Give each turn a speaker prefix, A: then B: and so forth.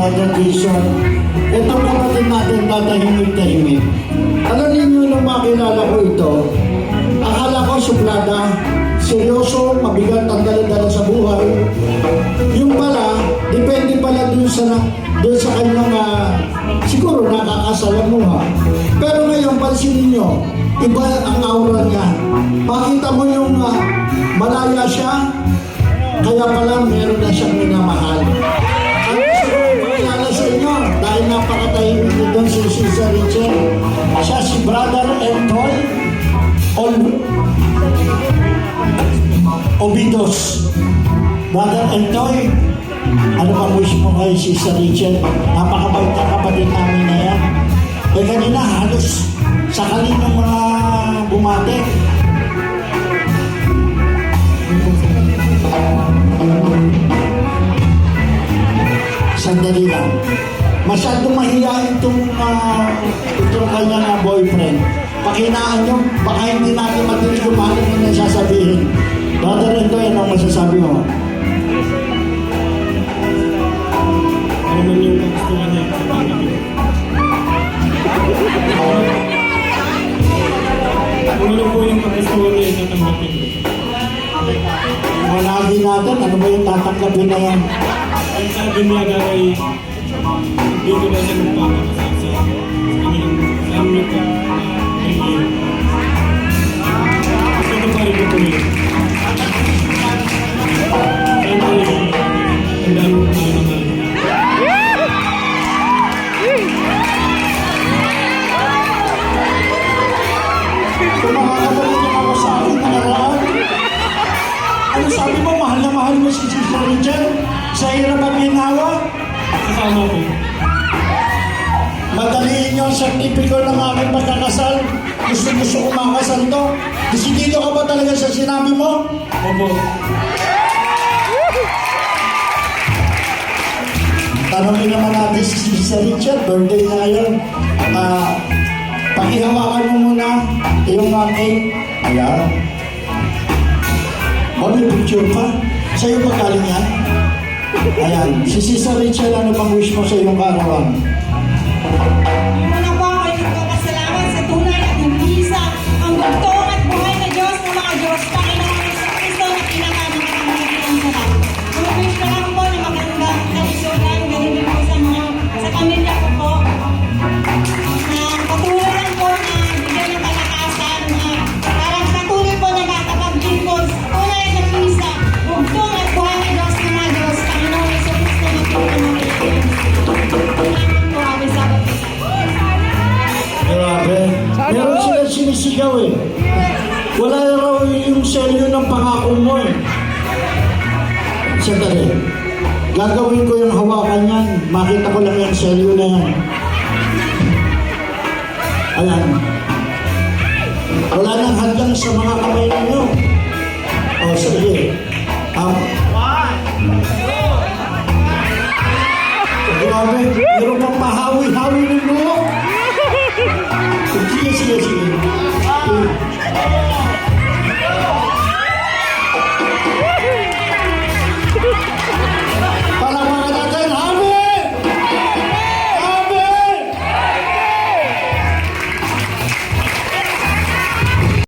A: Brother Jason. Itong kapatid natin tatahimik-tahimik. Alam ninyo nung makilala ko ito, akala ko suplada, seryoso, mabigat ang dala-dala sa buhay. Yung pala, depende pala dun sa, dun sa kanyang, ah, siguro nakakasalamuha. Pero ngayon, pansinin nyo, iba ang aura niya. Makita mo yung ah, malaya siya, kaya pala meron na siyang minamahal. Si Cesar Richard, siya si Brother Anton Ol Obidos. Brother Antoy, ano pa wish mo kay Cesar Richard? Napakabait na kapatid namin na yan. Eh kanina halos sakali ng mga bumate. Sandali lang. Masyadong mahihain itong, uh, itong kanyang ah, boyfriend. Pakinaan nyo, baka hindi natin matinig yung mahal na nasasabihin. Brother Endo, yan ang masasabi mo.
B: Ano man yung gusto niya sa. Kung ano po yung kagustuhan niya, tatanggapin ko.
A: Managi natin, ano ba yung tatanggapin na yan?
B: Ang sabi niya na ay dito na siya magpapakasal sa kanilang aming ka kaibigan. Ito pa rin po yun. Ano yun? Ang dami ko na naman.
A: Ano sabi mo, mahal na mahal mo si Sister Richard? Sa hirap at ginawa?
B: Kasama ko.
A: Madaliin niyo ang sertipiko ng aking pagkakasal. Gusto gusto ko makasal to. Desidido ka ba talaga sa sinabi mo?
B: Opo.
A: Tanongin naman natin si Sister Richard, birthday na ngayon. Ah, pakihawakan mo muna yung uh, cake. Ayan. May picture pa. Sa'yo ba galing yan? Ayan. Si Sister Richard, ano bang wish mo sa iyong karawan? Sila sinisigaw eh. Wala raw yung selyo ng pangako mo eh. Sandali. Gagawin ko yung hawakan yan. Makita ko lang yung selyo na yan. Ayan. Wala nang hadlang sa mga kamay ninyo.